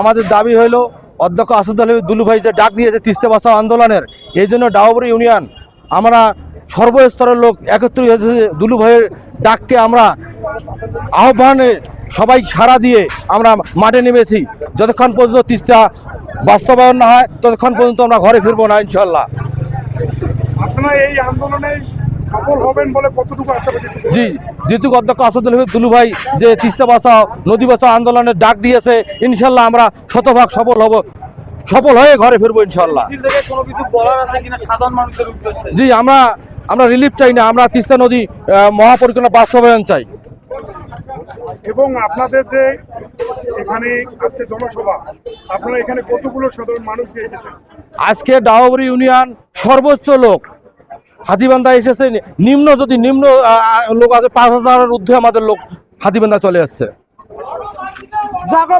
আমাদের দাবি হইল, অধ্যক্ষ আসাদ আলী দুলু ভাই যে ডাক দিয়েছে তিস্তা বাঁচাও আন্দোলনের, এই জন্য ডাউবরি ইউনিয়ন, আমরা সর্বস্তরের লোক একত্রিত হয়েছে দুলু ভাইয়ের ডাককে আমরা আহ্বানে সবাই সাড়া দিয়ে আমরা মাঠে নেমেছি। যতক্ষণ পর্যন্ত তিস্তা বাস্তবায়ন না হয়, ততক্ষণ পর্যন্ত আমরা ঘরে ফিরবো না ইনশাল্লাহ আপনারা এই আন্দোলনে সফল হবেন বলে কতটুকু আশাবাদী জি যেহেতু অধ্যক্ষ আসাদুল হাবিব দুলু ভাই যে তিস্তা বাঁচাও নদী বাঁচাও আন্দোলনের ডাক দিয়েছে ইনশাল্লাহ আমরা শতভাগ সফল হব সফল হয়ে ঘরে ফিরবো ইনশাল্লাহ। মিছিল থেকে কোনো কিছু বলার আছে কিনা? সাধারণ মানুষদের উদ্দেশ্যে। জি আমরা আমরা রিলিফ চাই না আমরা তিস্তা নদী মহাপরিকল্পনা বাস্তবায়ন চাই। এবং আপনাদের যে এখানে আজকে জনসভা আপনারা এখানে কতগুলো সাধারণ মানুষ এসেছেন? আজকে ডাওবরি ইউনিয়ন সর্বোচ্চ লোক হাতিবান্ধা এসেছে নিম্ন যদি নিম্ন লোক আছে, পাঁচ হাজারের ঊর্ধ্বে আমাদের লোক হাতিবান্ধা চলে যাচ্ছে জাগো